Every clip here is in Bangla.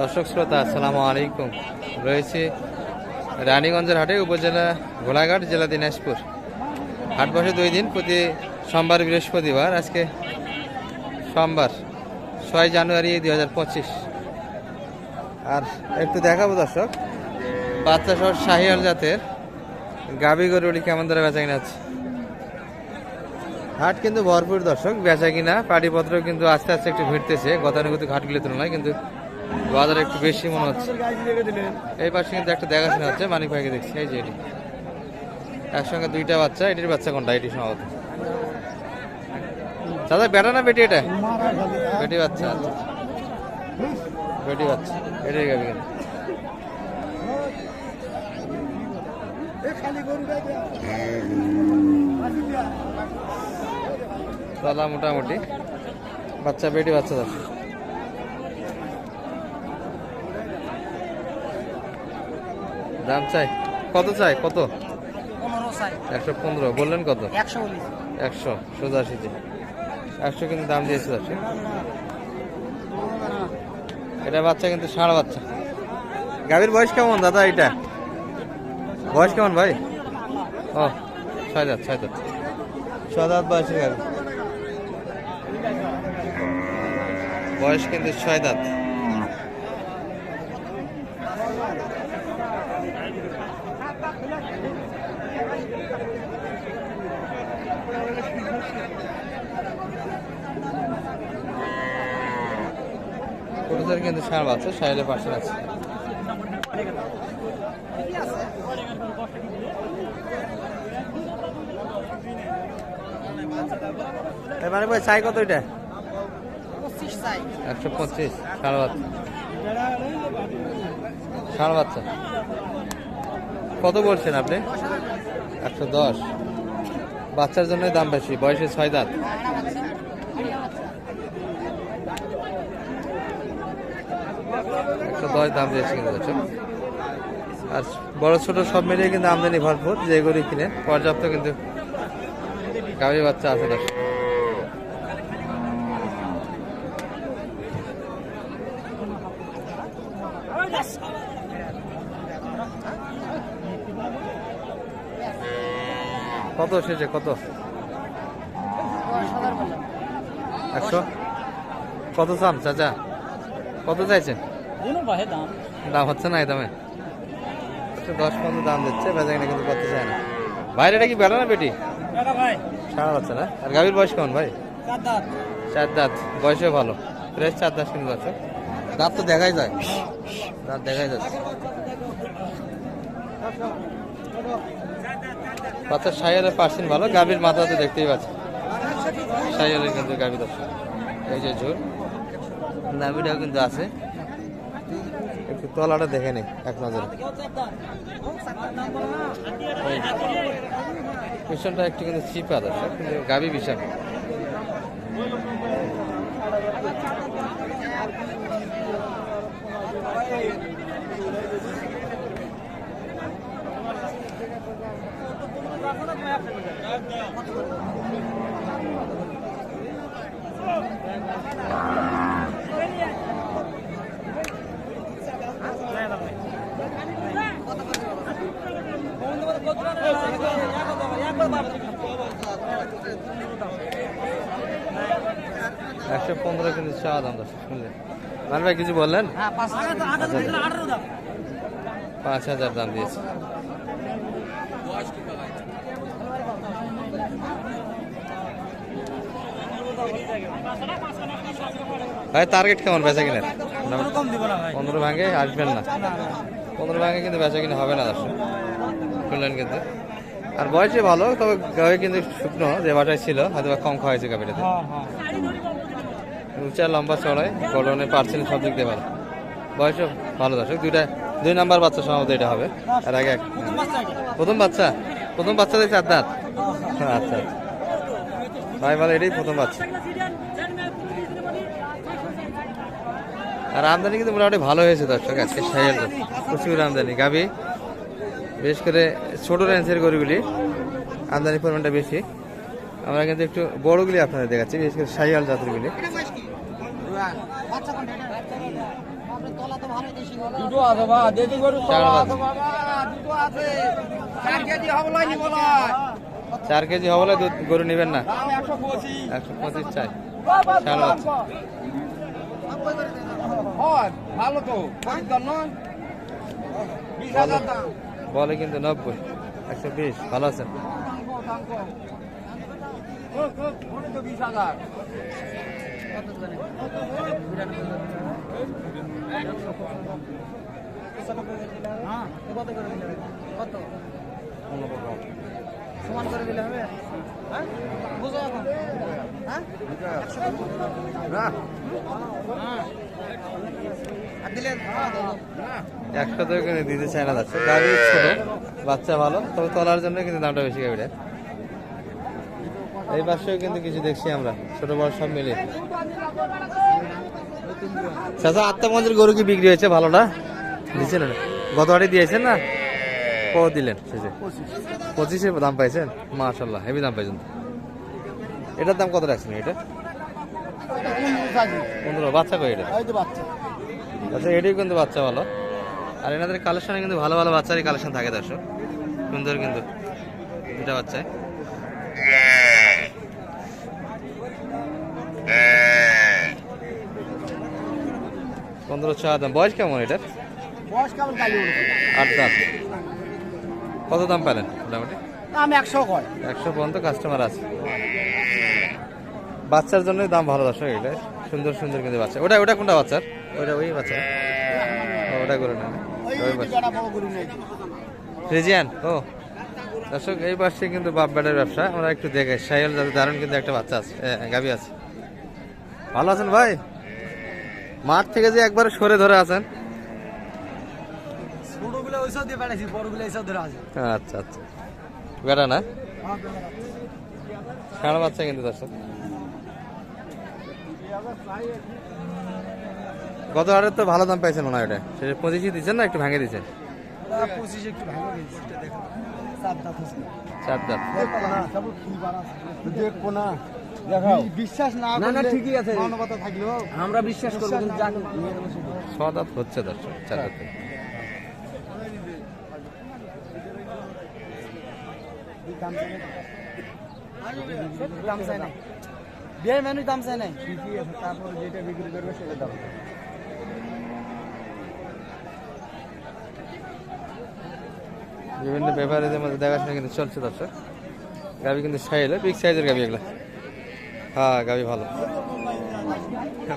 দর্শক শ্রোতা, আসসালামু আলাইকুম। রয়েছে রানীগঞ্জের হাটে, উপজেলা গোলাঘাট, জেলা দিনাজপুর। হাট বসে দুই দিন, প্রতি সোমবার, বৃহস্পতিবার, আজকে সোমবার, ছয় জানুয়ারি দুই হাজার পঁচিশ। আর একটু দেখাবো দর্শক, বাচ্চা সহ শাহিয়াল জাতের গাবি গরুগুলি কেমন ধরে বেচা কিনা আছে হাট কিন্তু ভরপুর দর্শক, বেচা কিনা, পাটিপত্র কিন্তু আস্তে আস্তে একটু ভিড়তেছে, গতানুগতিক হাটগুলির তুলনায় কিন্তু বাজার একটু বেশি মনে হচ্ছে। এই পাশে কিন্তু একটা দেখাশোনা হচ্ছে, মানিক ভাইকে দেখছি। এই যে এটি। একসঙ্গে দুইটা বাচ্চা, এটির বাচ্চা কোনটা? এটি সম্ভবত। দাদা, বেটা না বেটি এটা? বেটি বাচ্চা আচ্ছা। বেটি বাচ্চা এটাই গাবি কিন্তু মোটামুটি। বাচ্চা, বেটি, বাচ্চা দশ দাম চাই? কত চাই? কত? একশো পনেরো। বললেন কত? একশো বলিস একশো। একশো কিন্তু দাম দিয়েছে এটা বাচ্চা কিন্তু ষাঁড় বাচ্চা। গাভীর বয়স কেমন দাদা এটা? বয়স কেমন ভাই? ও ছয় দাঁত ছয় দাঁত। ছয় দাঁত বয়সের গাভী। বয়স কিন্তু ছয় দাঁত। পুরুষের কিন্তু ষাঁড় বাচ্চা সাইলের পাশে আছে। এবারে ভাই চাই কত এটা? একশো পঁচিশ ষাঁড় বাচ্চা ষাঁড় বাচ্চা কত বলছেন আপনি? একশো দশ। বাচ্চার জন্য দাম বেশি বয়সে ছয় দাঁত। একশো দশ দাম দিয়েছে কিন্তু দর্শক। আর বড় ছোট সব মিলিয়ে কিন্তু আমদানি ভরপুর, যে গরু কিনে। পর্যাপ্ত কিন্তু গাভী বাচ্চা আছে দর্শক। কত এসেছে? কত? একশো? কত চাম চাচা? কত চাইছেন? দাম। দাম হচ্ছে না এই দামে। দশ পনেরো দাম দিচ্ছে বেচা কিনা কিন্তু করতে চায় না। বাইরে এটা কি বেলা না বেটি? সারা বাচ্চা না? আর গাভীর বয়স কেমন ভাই? চার দাঁত। বয়সে ভালো। ফ্রেশ চার দাঁত কিন্তু আছে। দাঁত তো দেখাই যায়। দাঁত দেখাই যাচ্ছে বাচ্চার সাইয়ালের পার্সেন্ট ভালো গাভীর মাথা তো দেখতেই পাচ্ছে। সাইয়ালের কিন্তু গাভীর দর্শক। এই যে ঝোল। নাভিটাও কিন্তু আছে। একটু তলাটা দেখে নি এক নজরে। পিছনটা একটু কিন্তু চিপা দর্শক কিন্তু গাভী বিশাল একশো পনেরো কিন্তু চাওয়া দাম দর্শক শুনলেন মান ভাই কিছু বললেন? হ্যাঁ পাঁচ হাজার দাম। দিয়েছে। ভাই টার্গেট কেমন? বেচা কিনার কম দিব না ভাই। পনেরো ভাঙে আসবেন না। পনেরো ভাঙে কিন্তু বেচা কিনে হবে না দর্শক। শুনলেন কিন্তু আর বয়সে ভালো তবে গায়ে কিন্তু শুকনো যে বাটায় ছিল হয়তো বা কম খাওয়াইছে গাভিটাতে। হ্যাঁ হ্যাঁ। উঁচা লম্বা চড়ায় গলনে পার্সেন্ট সব দিক দিয়ে ভালো। বয়সও ভালো দর্শক দুইটা দুই নাম্বার বাচ্চা সম্ভবত এটা হবে আর আগে প্রথম বাচ্চা? প্রথম বাচ্চা দেখছে আর দাঁত। আচ্ছা আচ্ছা। ভাই ভালো এটাই প্রথম বাচ্চা। আর আমদানি কিন্তু মোটামুটি ভালো হয়েছে দর্শক আজকে সাইয়াল প্রচুর আমদানি। গাবি বিশেষ করে ছোট রেঞ্জের গরুগুলি আমদানি পরিমাণটা বেশি। আমরা কিন্তু একটু বড়গুলি আপনাদের দেখাচ্ছি বিশেষ করে সাইয়াল জাতেরগুলি। চার কেজি হবলে দুধ গরু নেবেন না? একশো পঁচিশ। চাই। ভালো তো। বিশ হাজার দাম। বলে কিন্তু নব্বই। একশো বিশ। ভালো আছেন? সমান করে দিলে হবে হ্যাঁ? বুঝো এখন হ্যাঁ কিন্তু দিতে বাচ্চা ভালো, তবে জন্য কিন্তু দামটা বেশি এই কিন্তু কিছু দেখছি আমরা সব মিলে গরু কি বিক্রি হয়েছে? দিচ্ছেন না? গত বাড়ি দিয়েছেন না? ক দিলেন? পঁচিশে দাম পাইছেন? মাশাল্লাহ হেভি দাম পাইছেন। এটার দাম কত রাখছেন এটা? পনেরো, বাচ্চা কই এটা? আচ্ছা এটাই কিন্তু বাচ্চা ভালো। আর এনাদের কালেকশনে কিন্তু ভালো ভালো বাচ্চারই কালেকশন থাকে দর্শক। সুন্দর কিন্তু দুটা বাচ্চায় পনেরো ছ দাম বয়স কেমন এটার? আট দাম কত দাম পেলেন মোটামুটি? দাম একশো কয়। একশো পর্যন্ত কাস্টমার আছে। বাচ্চার জন্য দাম ভালো দর্শক এটা সুন্দর সুন্দর কিন্তু বাচ্চা। ওটা ওটা কোনটা বাচ্চার? ওটা ওই বাচ্চা। ওটা করে না ফ্রিজিয়ান ও। দর্শক এই পাশে কিন্তু বাপ বেটার ব্যবসা। আমরা একটু দেখে সাইল যাতে দারুণ কিন্তু একটা বাচ্চা আছে। গাভী আছে। ভালো আছেন ভাই? মাঠ থেকে যে একবার সরে ধরে আছেন। আচ্ছা আচ্ছা। বেটা না? ষাঁড় বাচ্চা কিন্তু দর্শক। গত হাটের তো ভালো দাম পাইছেন মনে হয় এটা। সেটা পঁচিশে দিচ্ছেন না একটু ভাঙে দিচ্ছেন? চার দাঁত না বিশ্বাস না না, না, ঠিকই আছে। মানবতা থাকলেও আমরা বিশ্বাস করব কিন্তু ছ দাঁত হচ্ছে দর্শক চার দাঁত। দাম চাই না। দাম চাই না বিয়ের মানুষ দাম চাই নাই। তারপর যেটা বিক্রি করবে সেটা দাম। বিভিন্ন ব্যাপারীদের মধ্যে দেখাশোনা কিন্তু চলছে দর্শক। গাবি কিন্তু সাইলে বিগ সাইজের গাবি এগুলো। হ্যাঁ গাবি ভালো।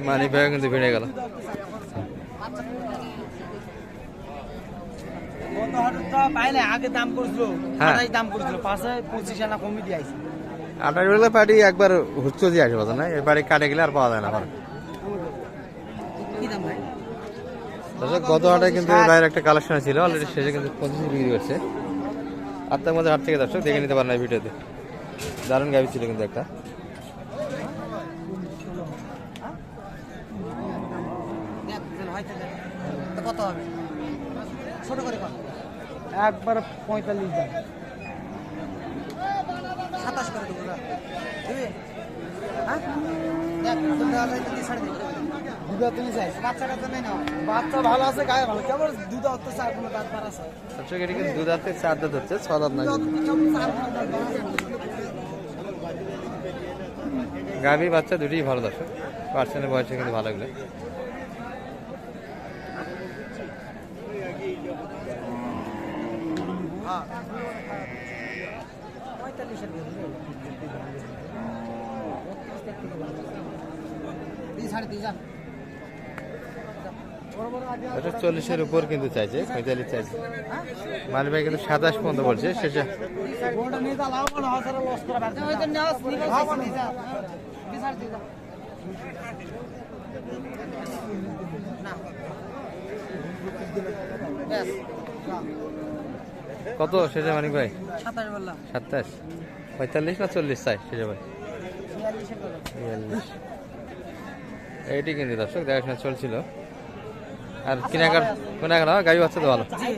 মানি ব্যাগ কিন্তু ভিড়ে গেল। হ্যাঁ। আটার বেলা পাটি একবার হুচ্চো দিয়ে আসে না? এই বাড়ি কাটে গেলে আর পাওয়া যায় না আবার কি দাম ভাই দর্শক গত হাটে কিন্তু এই একটা কালেকশন ছিল অলরেডি শেষে কিন্তু পঁচিশে বিক্রি করছে। আটটার মধ্যে হাট থেকে দর্শক দেখে নিতে পারেন ভিডিওতে। দারুণ গাবি ছিল কিন্তু একটা। কত হবে ছোট করে একবার পঁয়তাল্লিশ দাম। সাতাশ করে দিবি হ্যাঁ? বাচ্চা ভালো আছে গায়ে ভালো। দুধ অত চার কোনো দাঁত বার আছে। দর্শক এটি কিন্তু দু দাঁতে চার দাঁত হচ্ছে? ছ দাঁত? গাভী বাচ্চা দুটোই ভালো দর্শক। পার্সেন্টের বয়সে কিন্তু ভালো এগুলো। পঁয়তাল্লিশের দিয়ে দিবি। দিয়ে ছাড় দিয়ে যা এটা চল্লিশের উপর কিন্তু চাইছে পঁয়তাল্লিশ চাইছে। মালি ভাই কিন্তু সাতাশ পর্যন্ত বলছে শেষে। যা। কত শেষে মানিক ভাই? সাতাশ পঁয়তাল্লিশ না চল্লিশ চাই শেষে ভাই? বিয়াল্লিশ এইটি কিন্তু দর্শক দেখাশোনা চলছিল। আর কেনাকাটা কেনাকাটা গাড়ি বাচ্চা তো ভালো। জি।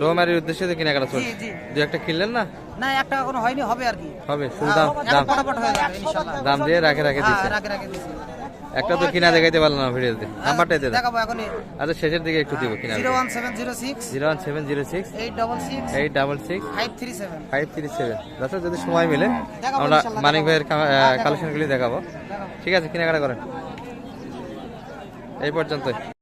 রোমারির উদ্দেশ্যে তো কেনাকাটা চলছে। জি, জি। দু একটা কিনলেন না? না একটা এখনও হয়নি হবে আর কি। হবে শুধু হ্যাঁ, দাম দাম। হয়ে দাম দিয়ে রাখে রাখে হ্যাঁ দিচ্ছে। রাখে রাখে দিছি একটা তো কিনা দেখাইতে পারলাম না ভিডিওতে নাম্বারটা দে দাও। দেখাবো এখনই। আচ্ছা শেষের দিকে একটু দিব কিনা zero one seven zero six zero one seven zero six eight double six eight double six five three seven five three seven দর্শক যদি সময় মিলে আমরা মানিক ভাইয়ের হ্যাঁ, কালেকশনগুলি দেখাবো। দেখাবো। ঠিক আছে কেনাকাটা করেন। এই পর্যন্তই।